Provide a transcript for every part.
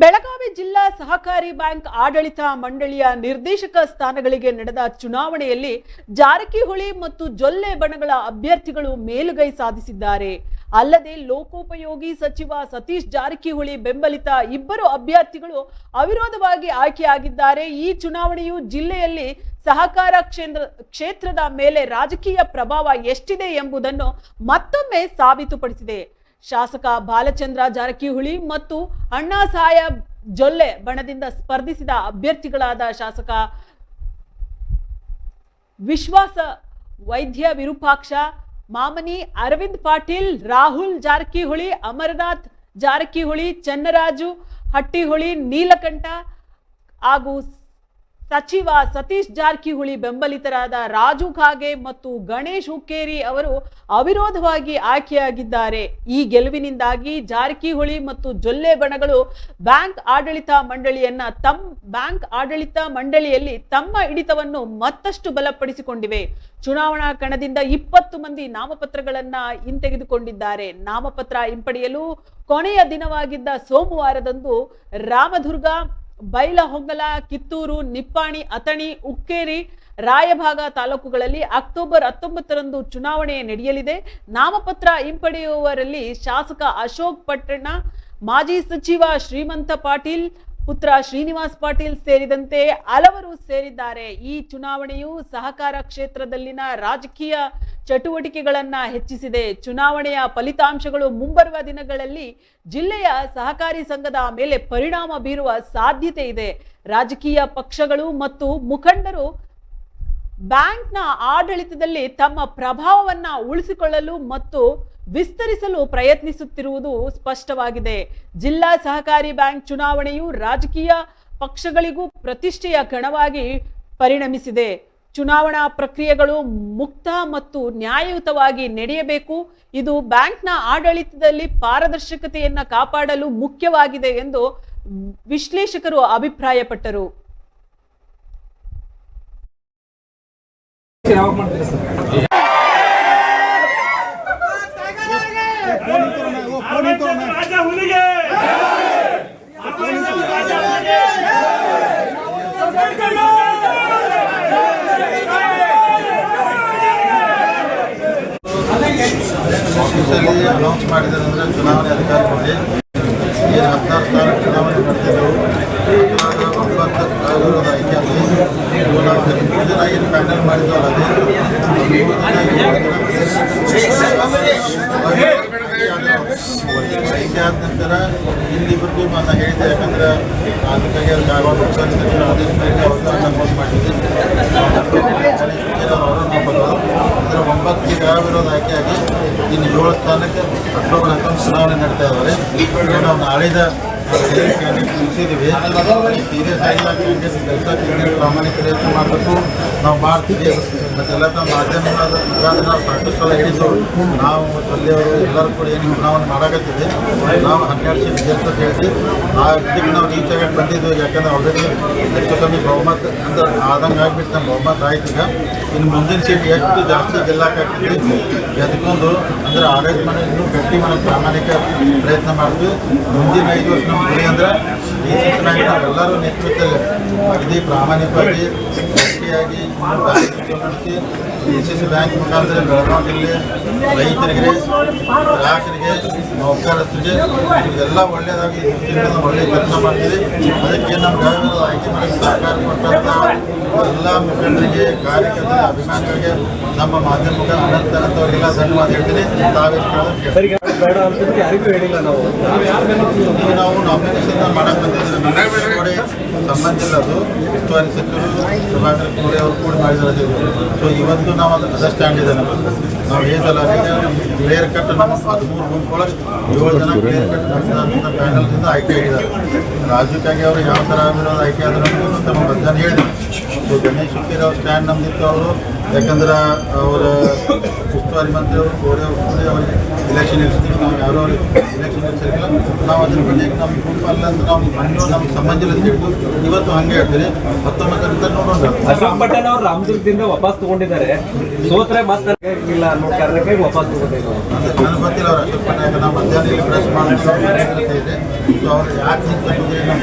ಬೆಳಗಾವಿ ಜಿಲ್ಲಾ ಸಹಕಾರಿ ಬ್ಯಾಂಕ್ ಆಡಳಿತ ಮಂಡಳಿಯ ನಿರ್ದೇಶಕ ಸ್ಥಾನಗಳಿಗೆ ನಡೆದ ಚುನಾವಣೆಯಲ್ಲಿ ಜಾರಕಿಹೊಳಿ ಮತ್ತು ಜೊಲ್ಲೆ ಬಣಗಳ ಅಭ್ಯರ್ಥಿಗಳು ಮೇಲುಗೈ ಸಾಧಿಸಿದ್ದಾರೆ. ಅಲ್ಲದೆ ಲೋಕೋಪಯೋಗಿ ಸಚಿವ ಸತೀಶ್ ಜಾರಕಿಹೊಳಿ ಬೆಂಬಲಿತ ಇಬ್ಬರು ಅಭ್ಯರ್ಥಿಗಳು ಅವಿರೋಧವಾಗಿ ಆಯ್ಕೆಯಾಗಿದ್ದಾರೆ. ಈ ಚುನಾವಣೆಯು ಜಿಲ್ಲೆಯಲ್ಲಿ ಸಹಕಾರ ಕ್ಷೇತ್ರ, ಕ್ಷೇತ್ರದ ಮೇಲೆ ರಾಜಕೀಯ ಪ್ರಭಾವ ಎಷ್ಟಿದೆ ಎಂಬುದನ್ನು ಮತ್ತೊಮ್ಮೆ ಸಾಬೀತುಪಡಿಸಿದೆ. ಶಾಸಕ ಬಾಲಚಂದ್ರ ಜಾರಕಿಹೊಳಿ ಮತ್ತು ಅಣ್ಣಾ ಸಾಹೇಬ್ ಜೊಲ್ಲೆ ಬಣದಿಂದ ಸ್ಪರ್ಧಿಸಿದ ಅಭ್ಯರ್ಥಿಗಳಾದ ಶಾಸಕ ವಿಶ್ವಾಸ ವೈದ್ಯ ವಿರೂಪಾಕ್ಷ, ಮಾಮನಿ ಅರವಿಂದ್ ಪಾಟೀಲ್, ರಾಹುಲ್ ಜಾರಕಿಹೊಳಿ, ಅಮರನಾಥ್ ಜಾರಕಿಹೊಳಿ, ಚನ್ನರಾಜು ಹಟ್ಟಿಹೊಳಿ, ನೀಲಕಂಠ ಹಾಗೂ ಸಚಿವ ಸತೀಶ್ ಜಾರಕಿಹೊಳಿ ಬೆಂಬಲಿತರಾದ ರಾಜು ಖಾಗೆ ಮತ್ತು ಗಣೇಶ್ ಹುಕ್ಕೇರಿ ಅವರು ಅವಿರೋಧವಾಗಿ ಆಯ್ಕೆಯಾಗಿದ್ದಾರೆ. ಈ ಗೆಲುವಿನಿಂದಾಗಿ ಜಾರಕಿಹೊಳಿ ಮತ್ತು ಜೊಲ್ಲೆ ಬಣಗಳು ಬ್ಯಾಂಕ್ ಆಡಳಿತ ಮಂಡಳಿಯನ್ನ ತಮ್ಮ ಬ್ಯಾಂಕ್ ಆಡಳಿತ ಮಂಡಳಿಯಲ್ಲಿ ತಮ್ಮ ಹಿಡಿತವನ್ನು ಮತ್ತಷ್ಟು ಬಲಪಡಿಸಿಕೊಂಡಿವೆ. ಚುನಾವಣಾ ಕಣದಿಂದ ಇಪ್ಪತ್ತು ಮಂದಿ ನಾಮಪತ್ರಗಳನ್ನ ಹಿಂತೆಗೆದುಕೊಂಡಿದ್ದಾರೆ. ನಾಮಪತ್ರ ಹಿಂಪಡೆಯಲು ಕೊನೆಯ ದಿನವಾಗಿದ್ದ ಸೋಮವಾರದಂದು ರಾಮದುರ್ಗ ಬೈಲಹೊಂಗಲ ಕಿತ್ತೂರು, ನಿಪ್ಪಾಣಿ, ಅಥಣಿ, ಉಕ್ಕೇರಿ, ರಾಯಭಾಗ ತಾಲೂಕುಗಳಲ್ಲಿ ಅಕ್ಟೋಬರ್ ಹತ್ತೊಂಬತ್ತರಂದು ಚುನಾವಣೆ ನಡೆಯಲಿದೆ. ನಾಮಪತ್ರ ಹಿಂಪಡೆಯುವವರಲ್ಲಿ ಶಾಸಕ ಅಶೋಕ್ ಪಟ್ಟಣ ಮಾಜಿ ಸಚಿವ ಶ್ರೀಮಂತ ಪಾಟೀಲ್ ಪುತ್ರ ಶ್ರೀನಿವಾಸ್ ಪಾಟೀಲ್ ಸೇರಿದಂತೆ ಹಲವರು ಸೇರಿದ್ದಾರೆ. ಈ ಚುನಾವಣೆಯು ಸಹಕಾರ ಕ್ಷೇತ್ರದಲ್ಲಿನ ರಾಜಕೀಯ ಚಟುವಟಿಕೆಗಳನ್ನು ಹೆಚ್ಚಿಸಿದೆ. ಚುನಾವಣೆಯ ಫಲಿತಾಂಶಗಳು ಮುಂಬರುವ ದಿನಗಳಲ್ಲಿ ಜಿಲ್ಲೆಯ ಸಹಕಾರಿ ಸಂಘದ ಮೇಲೆ ಪರಿಣಾಮ ಬೀರುವ ಸಾಧ್ಯತೆ ಇದೆ. ರಾಜಕೀಯ ಪಕ್ಷಗಳು ಮತ್ತು ಮುಖಂಡರು ಬ್ಯಾಂಕ್ನ ಆಡಳಿತದಲ್ಲಿ ತಮ್ಮ ಪ್ರಭಾವವನ್ನು ಉಳಿಸಿಕೊಳ್ಳಲು ಮತ್ತು ವಿಸ್ತರಿಸಲು ಪ್ರಯತ್ನಿಸುತ್ತಿರುವುದು ಸ್ಪಷ್ಟವಾಗಿದೆ. ಜಿಲ್ಲಾ ಸಹಕಾರಿ ಬ್ಯಾಂಕ್ ಚುನಾವಣೆಯು ರಾಜಕೀಯ ಪಕ್ಷಗಳಿಗೂ ಪ್ರತಿಷ್ಠೆಯ ಕಣವಾಗಿ ಪರಿಣಮಿಸಿದೆ. ಚುನಾವಣಾ ಪ್ರಕ್ರಿಯೆಗಳು ಮುಕ್ತ ಮತ್ತು ನ್ಯಾಯಯುತವಾಗಿ ನಡೆಯಬೇಕು. ಇದು ಬ್ಯಾಂಕ್ನ ಆಡಳಿತದಲ್ಲಿ ಪಾರದರ್ಶಕತೆಯನ್ನು ಕಾಪಾಡಲು ಮುಖ್ಯವಾಗಿದೆ ಎಂದು ವಿಶ್ಲೇಷಕರು ಅಭಿಪ್ರಾಯಪಟ್ಟರು. ಆಫೀಸಲ್ಲಿ ಅನೌನ್ಸ್ ಮಾಡಿದ್ದಾರೆ ಅಂದರೆ ಚುನಾವಣೆ ಅಧಿಕಾರಿಗಳಲ್ಲಿ ಏನು ಹದಿನಾರು ಸ್ಥಾನ ಚುನಾವಣೆ ನಡೆದಿದ್ದೆವು. ಒಂಬತ್ತು ನಾವು ಮೂರು ಜನ ಏನು ಪ್ಯಾನಲ್ ಮಾಡಿದ್ದವಲ್ಲ ಆಯ್ಕೆ ಆದ ನಂತರ ಇಲ್ಲಿಬ್ಬರಿಗೂ ನಾನು ಹೇಳಿದ್ದೆ ಯಾಕಂದ್ರೆ ಅದಕ್ಕಾಗಿ ಅವ್ರು ಸಚಿವ ಆದೇಶ ಅವ್ರಿಗೆ ಅನೌನ್ಸ್ ಮಾಡಿದ್ದೆ ಅವರು ನಾವು ಒಂಬತ್ತು ಅದರ ಒಂಬತ್ತಿಗೆ ಅವಿರೋಧ ಆಯ್ಕೆಯಾಗಿ ಇನ್ನು ಏಳು ಸ್ಥಾನಕ್ಕೆ ಅಕ್ಟೋಬರ್ ಹತ್ತೊಂದು ಚುನಾವಣೆ ನಡೀತಾ ಇದ್ದಾರೆ ನಾವು ನಾಳಿದ ಮುಗಿಸಿದ್ದೀವಿ ಸೀರಿಯಸ್ ಆಗಿ ಕೆಲಸ ಕ್ಯಾಂಡಿಡೇಟ್ ಪ್ರಾಮಾಣಿಕ ಪ್ರಯತ್ನ ಮಾಡಬೇಕು ನಾವು ಮಾಡ್ತೀವಿ ಮತ್ತೆಲ್ಲ ತಮ್ಮ ಮಾಧ್ಯಮದ ಮುಖಾಂತರ ನಾವು ಸಾಕಷ್ಟು ಸಲ ಹೇಳಿದ್ದು ನಾವು ಅಲ್ಲಿಯವರು ಎಲ್ಲರೂ ಕೂಡ ಏನು ಚುನಾವಣೆ ಮಾಡಾಕತ್ತೀವಿ ನಾವು ಹನ್ನೆರಡು ಸೀಟ್ ಗೆದ್ದು ಅಂತ ಹೇಳಿ ಆ ಇದಕ್ಕೆ ನಾವು ರೀಚ್ ಆಗಕ್ಕೆ ಬಂದಿದ್ವಿ ಯಾಕಂದ್ರೆ ಆಲ್ರೆಡಿ ಹೆಚ್ಚು ಕಮ್ಮಿ ಬಹುಮತ ಅಂದ್ರೆ ಆದಂಗೆ ಆಗ್ಬಿಟ್ಟು ನಮ್ಮ ಬಹುಮತ ಆಯ್ತು ಈಗ. ಇನ್ನು ಮುಂದಿನ ಸೀಟ್ ಎಷ್ಟು ಜಾಸ್ತಿ ಗೆಲ್ಲಾಕಾಗ್ತದೆ ಎದ್ಕೊಂಡು ಅಂದ್ರೆ ಆಡಳಿತ ಮನೆ ಇನ್ನೂ ಗಟ್ಟಿ ಮನೆ ಪ್ರಾಮಾಣಿಕ ಪ್ರಯತ್ನ ಮಾಡ್ತೀವಿ. ಮುಂದಿನ ಐದು ವರ್ಷ ನಮ್ಮ ಗುರಿ ಅಂದ್ರೆ ಈ ಸಿದ್ದರಾಮಯ್ಯ ನಾವೆಲ್ಲರೂ ನೇತೃತ್ವದಲ್ಲಿ ಇಡೀ ಪ್ರಾಮಾಣಿಕವಾಗಿ ಗಟ್ಟಿಯಾಗಿ ನಡೆಸಿ ಡಿ ಸಿ ಸಿ ಬ್ಯಾಂಕ್ ಮುಖಾಂತರ ಬೆಳಗಾವಿ ಜಿಲ್ಲೆ ರೈತರಿಗೆ ಗ್ರಾಹಕರಿಗೆ ನೌಕರಸ್ಥರಿಗೆ ಇದೆಲ್ಲ ಒಳ್ಳೆಯದಾಗಿ ಒಳ್ಳೆಯ ಕೆಲಸ ಮಾಡ್ತೀವಿ ಅದಕ್ಕೆ ನಮ್ಮ ಗ್ರಾಮೀಣ ಆಯ್ಕೆ ಮಾಡಿ ಸಹಕಾರ ಕೊಟ್ಟಂಥ ಎಲ್ಲ ಮುಖಂಡರಿಗೆ ಕಾರ್ಯಕರ್ತರ ಅಭಿಮಾನಿಗಳಿಗೆ ನಮ್ಮ ಮಾಧ್ಯಮ ಮುಖಾಂತರ ಅನಂತ ಅನಂತವರಿಗೆಲ್ಲ ಧನ್ಯವಾದ ಹೇಳ್ತೀನಿ. ತಾವೇ ಬೇಡ ಅಂತ ಯಾರಿಗೂ ಹೇಳಿಲ್ಲ ನಾವು. ನಾವು ನಾಮಿನೇಷನ್ ಮಾಡಕ್ ಬಂದಿದ್ದೀವಿ. ನಾಮಿನೇಷನ್ ನೋಡಿ ಸಂಬಂಧ ಅದು ಉಸ್ತುವಾರಿ ಸಚಿವರು ಪ್ರಭಾಕರ್ ಕೋರೆ ಅವರು ಕೂಡ ಮಾಡಿದ್ದಾರೆ ಸೊ ಇವತ್ತು ನಾವು ಅದು ಅಂಡರ್ಸ್ಟ್ಯಾಂಡ್ ಇದೆ ನಮ್ಮ ನಾವು ಏದಲ್ಲ ಕ್ಲಿಯರ್ ಕಟ್ ನಮ್ಮ ಹದಿಮೂರು ಗುಂಪುಗಳು ಏಳು ಜನ ಕ್ಲಿಯರ್ ಕಟ್ ನಮ್ಮ ಪ್ಯಾನಲ್ನಿಂದ ಆಯ್ಕೆ ಆಗಿದ್ದಾರೆ. ರಾಜ್ಯಕ್ಕಾಗಿ ಅವರು ಯಾವ ಥರ ಆಗಿರೋದು ಆಯ್ಕೆ ಆದರೂ ನಮ್ಮ ಮಧ್ಯಾಹ್ನ ಹೇಳಿದ್ರು. ಸೊ ಗಣೇಶ್ ಹುಕ್ಕೇರಿ ಅವ್ರ ಸ್ಟ್ಯಾಂಡ್ ನಮ್ದಿತ್ತು ಅವರು ಯಾಕಂದ್ರೆ ಅವರ ಉಸ್ತುವಾರಿ ಮಂತ್ರಿ ಅವರು ಕೋರೆ ಅವರು ಅವರಿಗೆ ಇಲೆಕ್ಷನ್ ಇರ್ತೀವಿ ನಾವು ಯಾರೋ ಅವ್ರಿಗೆ ಇಲೆಕ್ಷನ್ ಇರ್ಸಿರಲಿಲ್ಲ ನಾವು ಅದ್ರ ಬಗ್ಗೆ ನಮ್ಮ ಗುಂಪು ಅಲ್ಲ ಅಂತ ನಾವು ಮಣ್ಣು ನಮ್ಗೆ ಸಂಬಂಧ ಇಲ್ಲ ಅಂತ ಹೇಳ್ತು ಇವತ್ತು ಹಂಗೆ ಹೇಳ್ತೀನಿ. ಹತ್ತೊಂಬತ್ತರಿಂದ ನೋಡೋಣ. ಅಶೋಕ್ ಪಟೇಲ್ ಅವರು ರಾಮದುರ್ಗದಿಂದ ವಾಪಸ್ ತಗೊಂಡಿದ್ದಾರೆ. ಸೋತ್ರೆ ಮತ್ತೆ ಇಲ್ಲ ಅನ್ನೋ ಕಾರಣಕ್ಕೆ ವಾಪಸ್ ತಗೊಂಡಿದ್ದಾರೆ ನನಗೆ ಗೊತ್ತಿಲ್ಲ ಅವ್ರು ಅಶೋಕ್ ಪಟೇಲ್ ನಾವು ಮಧ್ಯಾಹ್ನ ಇಲ್ಲಿ ಪ್ರೆಸ್ ಇದೆ. ಸೊ ಅವ್ರು ಯಾಕೆ ಹಿಂಗೆ ನಮ್ಮ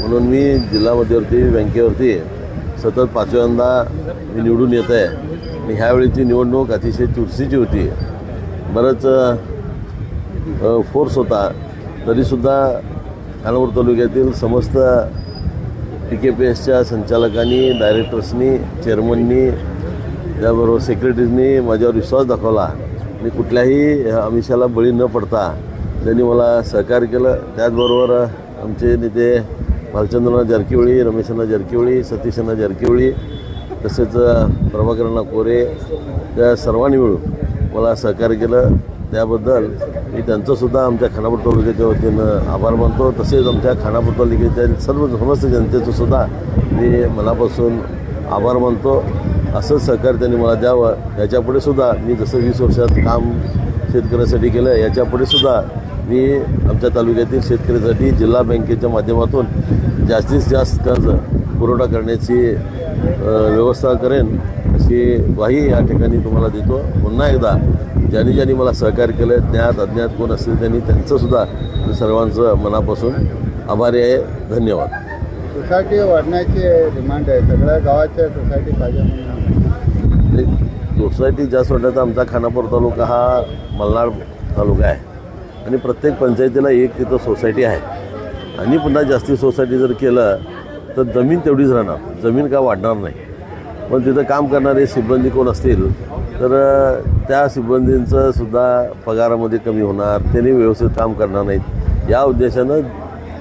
म्हणून मी जिल्हा मध्यवर्ती बँकेवरती सतत पाचव्यांदा मी निवडून येत आहे. आणि ह्यावेळीची निवडणूक अतिशय चुरशीची होती. बरंच फोर्स होता. तरीसुद्धा खानापूर तालुक्यातील समस्त पी के पी एसच्या संचालकांनी डायरेक्टर्सनी चेअरमननी त्याबरोबर सेक्रेटरीजनी माझ्यावर विश्वास दाखवला. आणि कुठल्याही आमिषाला बळी न पडता त्यांनी मला सहकार्य केलं त्याचबरोबर आमचे नेते भालचंद्रना जारकिहोळी रमेशांना जरकीवळी सतीशांना जारकिहोळी तसेच प्रभाकरांना कोरे त्या सर्वांनी मिळून मला सहकार्य केलं. त्याबद्दल मी त्यांचंसुद्धा आमच्या खानापूर तालुक्याच्या वतीनं आभार मानतो. तसेच आमच्या खानापूर तालुक्यातील सर्व समस्त जनतेचंसुद्धा मी मनापासून आभार मानतो. असं सहकार्य त्यांनी मला द्यावं. याच्यापुढे सुद्धा मी जसं वीस वर्षात काम शेतकऱ्यासाठी केलं याच्यापुढे सुद्धा मी आमच्या तालुक्यातील शेतकऱ्यासाठी जिल्हा बँकेच्या माध्यमातून जास्तीत जास्त कर्ज पुरवठा करण्याची व्यवस्था करेन अशी ग्वाही या ठिकाणी तुम्हाला देतो. पुन्हा एकदा ज्यांनी ज्यांनी मला सहकार्य केलं ज्ञात अज्ञात कोण असतील त्यांनी त्यांचंसुद्धा मी सर्वांचं मनापासून आभारी आहे. धन्यवाद. सोसायटी वाढण्याची डिमांड आहे. सगळ्या गावाच्या सोसायटी पाहिजे सोसायटी जास्त वाटण्याचा आमचा खानापूर तालुका हा मलनाड तालुका आहे. आणि प्रत्येक पंचायतीला एक तिथं सोसायटी आहे. आणि पुन्हा जास्ती सोसायटी जर केलं तर जमीन तेवढीच राहणार. जमीन का वाढणार नाही. पण तिथं काम करणारे सिब्बंदी कोण असतील तर त्या सिब्बंदींचं सुद्धा पगारामध्ये कमी होणार. त्यांनी व्यवस्थित काम करणार नाहीत. या उद्देशानं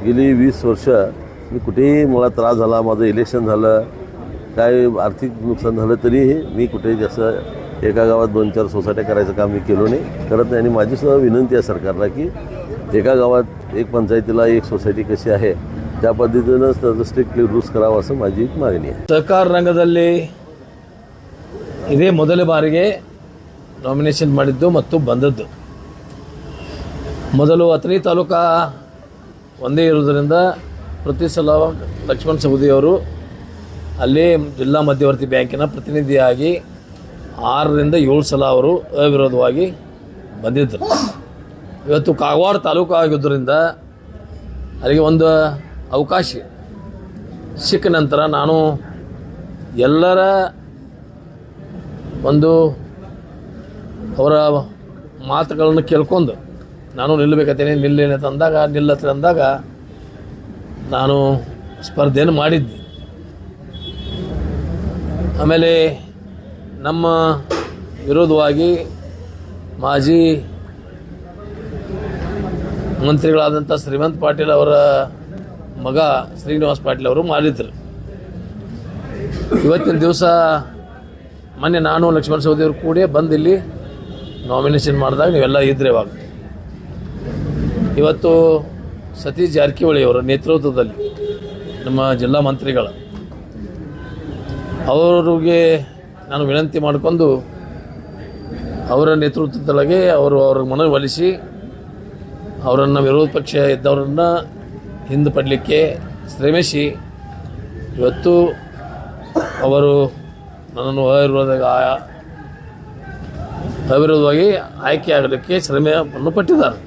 गेली वीस वर्ष मी कुठेही मला त्रास झाला माझं इलेक्शन झालं काय आर्थिक नुकसान झालं तरीही मी कुठेही जसं एका गावात दोन चार सोसायट्या करायचं काम मी केलो नाही करत नाही आणि माझी सुद्धा विनंती आहे सरकारला की एका गावात एक पंचायतीला एक सोसायटी कशी आहे त्या पद्धतीनं त्याचं स्ट्रिक्टली रूल्स करावं असं माझी एक मागणी आहे ಸಹಕಾರ ರಂಗದಲ್ಲಿ ಇದೇ ಮೊದಲ ಬಾರಿಗೆ ನಾಮಿನೇಷನ್ ಮಾಡಿದ್ದು ಮತ್ತು ಬಂದದ್ದು ಮೊದಲು ಅಥಣಿ ತಾಲೂಕಾ ಒಂದೇ ಇರುವುದರಿಂದ ಪ್ರತಿ ಸಲ ಲಕ್ಷ್ಮಣ್ ಸವದಿಯವರು ಅಲ್ಲಿ ಜಿಲ್ಲಾ ಮಧ್ಯವರ್ತಿ ಬ್ಯಾಂಕಿನ ಪ್ರತಿನಿಧಿಯಾಗಿ ಆರರಿಂದ ಏಳು ಸಲ ಅವರು ಅವಿರೋಧವಾಗಿ ಬಂದಿದ್ದರು. ಇವತ್ತು ಕಾಗವಾಡ ತಾಲೂಕು ಆಗಿದ್ದರಿಂದ ಅಲ್ಲಿಗೆ ಒಂದು ಅವಕಾಶ ಸಿಕ್ಕ ನಂತರ ನಾನು ಎಲ್ಲರ ಒಂದು ಅವರ ಮಾತುಗಳನ್ನು ಕೇಳ್ಕೊಂಡು ನಾನು ನಿಲ್ಲಬೇಕತ್ತೇನೆ ನಿಲ್ಲೇನೆ ತಂದಾಗ ನಿಲ್ಲತ್ರ ಅಂದಾಗ ನಾನು ಸ್ಪರ್ಧೆಯನ್ನು ಮಾಡಿದ್ದೆ. ಆಮೇಲೆ ನಮ್ಮ ವಿರೋಧವಾಗಿ ಮಾಜಿ ಮಂತ್ರಿಗಳಾದಂಥ ಶ್ರೀಮಂತ್ ಪಾಟೀಲ್ ಅವರ ಮಗ ಶ್ರೀನಿವಾಸ್ ಪಾಟೀಲ್ ಅವರು ಮಾಡಿದ್ರು ಇವತ್ತಿನ ದಿವಸ ಮೊನ್ನೆ ನಾನು ಲಕ್ಷ್ಮಣ ಸವದಿಯವರು ಕೂಡಿ ಬಂದು ಇಲ್ಲಿ ನಾಮಿನೇಷನ್ ಮಾಡಿದಾಗ ನೀವೆಲ್ಲ ಇದ್ರೆ ಇವಾಗ. ಇವತ್ತು ಸತೀಶ್ ಜಾರಕಿಹೊಳಿ ಅವರ ನೇತೃತ್ವದಲ್ಲಿ ನಮ್ಮ ಜಿಲ್ಲಾ ಮಂತ್ರಿಗಳ, ಅವರಿಗೆ ನಾನು ವಿನಂತಿ ಮಾಡಿಕೊಂಡು ಅವರ ನೇತೃತ್ವದೊಳಗೆ ಅವರು ಅವ್ರ ಮನವೊಲಿಸಿ ಅವರನ್ನು ವಿರೋಧ ಪಕ್ಷ ಇದ್ದವರನ್ನು ಹಿಂದೆ ಪಡಲಿಕ್ಕೆ ಶ್ರಮಿಸಿ ಇವತ್ತು ಅವರು ನನ್ನನ್ನು ಅವಿರೋಧ ಅವಿರೋಧವಾಗಿ ಆಯ್ಕೆಯಾಗಲಿಕ್ಕೆ ಶ್ರಮವನ್ನು ಪಟ್ಟಿದ್ದಾರೆ.